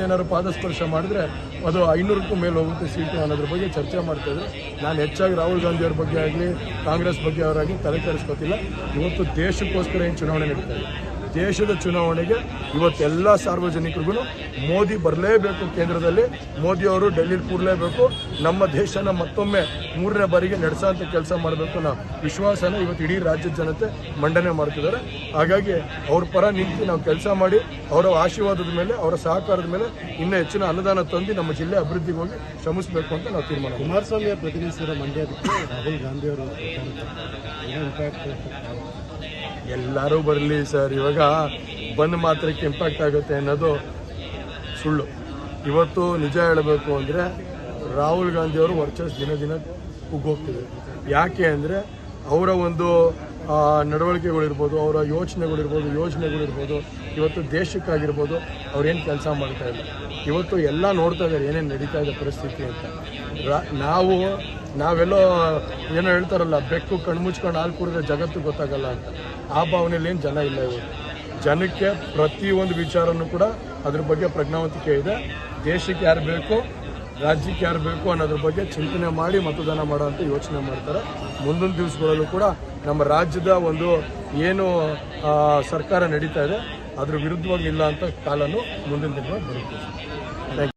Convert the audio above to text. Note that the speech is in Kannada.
ಏನಾದ್ರು ಪಾದಸ್ಪರ್ಶ ಮಾಡಿದ್ರೆ ಅದು ಐನೂರಕ್ಕೂ ಮೇಲೆ ಹೋಗುತ್ತೆ ಸೀಟು ಅನ್ನೋದ್ರ ಬಗ್ಗೆ ಚರ್ಚೆ ಮಾಡ್ತಾ ಇದ್ರು. ನಾನು ಹೆಚ್ಚಾಗಿ ರಾಹುಲ್ ಗಾಂಧಿ ಅವ್ರ ಬಗ್ಗೆ ಆಗಲಿ, ಕಾಂಗ್ರೆಸ್ ಬಗ್ಗೆ ಅವರಾಗಿ ತಲೆ ಇವತ್ತು ದೇಶಕ್ಕೋಸ್ಕರ ಏನು ಚುನಾವಣೆ ನಡೀತಾ ಇದೆ? ದೇಶದ ಚುನಾವಣೆಗೆ ಇವತ್ತೆಲ್ಲ ಸಾರ್ವಜನಿಕರಿಗೂ ಮೋದಿ ಬರಲೇಬೇಕು ಕೇಂದ್ರದಲ್ಲಿ. ಮೋದಿ ಅವರು ಡೆಲ್ಲಿಲಿ ಕೂರಲೇಬೇಕು. ನಮ್ಮ ದೇಶನ ಮತ್ತೊಮ್ಮೆ ಮೂರನೇ ಬಾರಿಗೆ ನಡೆಸೋಂಥ ಕೆಲಸ ಮಾಡಬೇಕು ಅನ್ನೋ ವಿಶ್ವಾಸನ ಇವತ್ತು ಇಡೀ ರಾಜ್ಯದ ಜನತೆ ಮಂಡನೆ ಮಾಡ್ತಿದ್ದಾರೆ. ಹಾಗಾಗಿ ಅವ್ರ ಪರ ನಿಂತು ನಾವು ಕೆಲಸ ಮಾಡಿ ಅವರ ಆಶೀರ್ವಾದದ ಮೇಲೆ ಅವರ ಸಹಕಾರದ ಮೇಲೆ ಇನ್ನೂ ಹೆಚ್ಚಿನ ಅನುದಾನ ತಂದು ನಮ್ಮ ಜಿಲ್ಲೆ ಅಭಿವೃದ್ಧಿಗೆ ಹೋಗಿ ಶ್ರಮಿಸಬೇಕು ಅಂತ ನಾವು ತೀರ್ಮಾನ. ಕುಮಾರಸ್ವಾಮಿ ಪ್ರತಿನಿಧಿಸಿದ ಮಂಡ್ಯ ರಾಹುಲ್ ಗಾಂಧಿ ಅವರು ಎಲ್ಲರೂ ಬರಲಿ ಸರ್ ಇವಾಗ ಬಂದ್ ಮಾತ್ರಕ್ಕೆ ಇಂಪ್ಯಾಕ್ಟ್ ಆಗುತ್ತೆ ಅನ್ನೋದು ಸುಳ್ಳು. ಇವತ್ತು ನಿಜ ಹೇಳಬೇಕು ಅಂದರೆ ರಾಹುಲ್ ಗಾಂಧಿ ಅವರು ವರ್ಚಸ್ ದಿನ ದಿನ ಕುಗ್ಗೋಗ್ತಿದೆ ಯಾಕೆ ಅಂದರೆ ಅವರ ಒಂದು ನಡವಳಿಕೆಗಳಿರ್ಬೋದು, ಅವರ ಯೋಚನೆಗಳಿರ್ಬೋದು, ಯೋಜನೆಗಳಿರ್ಬೋದು, ಇವತ್ತು ದೇಶಕ್ಕಾಗಿರ್ಬೋದು ಅವ್ರೇನು ಕೆಲಸ ಮಾಡ್ತಾ ಇಲ್ಲ. ಇವತ್ತು ಎಲ್ಲ ನೋಡ್ತಾ ಇದ್ದಾರೆ ಏನೇನು ನಡೀತಾ ಇದೆ ಪರಿಸ್ಥಿತಿ ಅಂತ. ನಾವು, ನಾವೆಲ್ಲೋ ಏನೋ ಹೇಳ್ತಾರಲ್ಲ, ಬೆಕ್ಕು ಕಣ್ಮುಚ್ಕೊಂಡು ಹಾಲು ಕುಡಿದ್ರೆ ಜಗತ್ತು ಗೊತ್ತಾಗಲ್ಲ ಅಂತ. ಆ ಭಾವನೆಯಲ್ಲಿ ಏನು ಜನ ಇಲ್ಲ ಇವತ್ತು ಜನಕ್ಕೆ ಪ್ರತಿಯೊಂದು ವಿಚಾರನೂ ಕೂಡ ಅದ್ರ ಬಗ್ಗೆ ಪ್ರಜ್ಞಾವಂತಿಕೆ ಇದೆ. ದೇಶಕ್ಕೆ ಯಾರು ಬೇಕು, ರಾಜ್ಯಕ್ಕೆ ಯಾರು ಬೇಕು ಅನ್ನೋದ್ರ ಬಗ್ಗೆ ಚಿಂತನೆ ಮಾಡಿ ಮತದಾನ ಮಾಡೋಂಥ ಯೋಚನೆ ಮಾಡ್ತಾರೆ. ಮುಂದಿನ ದಿವಸಗಳಲ್ಲೂ ಕೂಡ ನಮ್ಮ ರಾಜ್ಯದ ಒಂದು ಏನು ಸರ್ಕಾರ ನಡೀತಾ ಇದೆ, ಅದ್ರ ವಿರುದ್ಧವಾಗಿ ಇಲ್ಲ ಅಂತ ಕಾಲನು ಮುಂದಿನ ದಿನಗಳು ಬರುತ್ತೆ.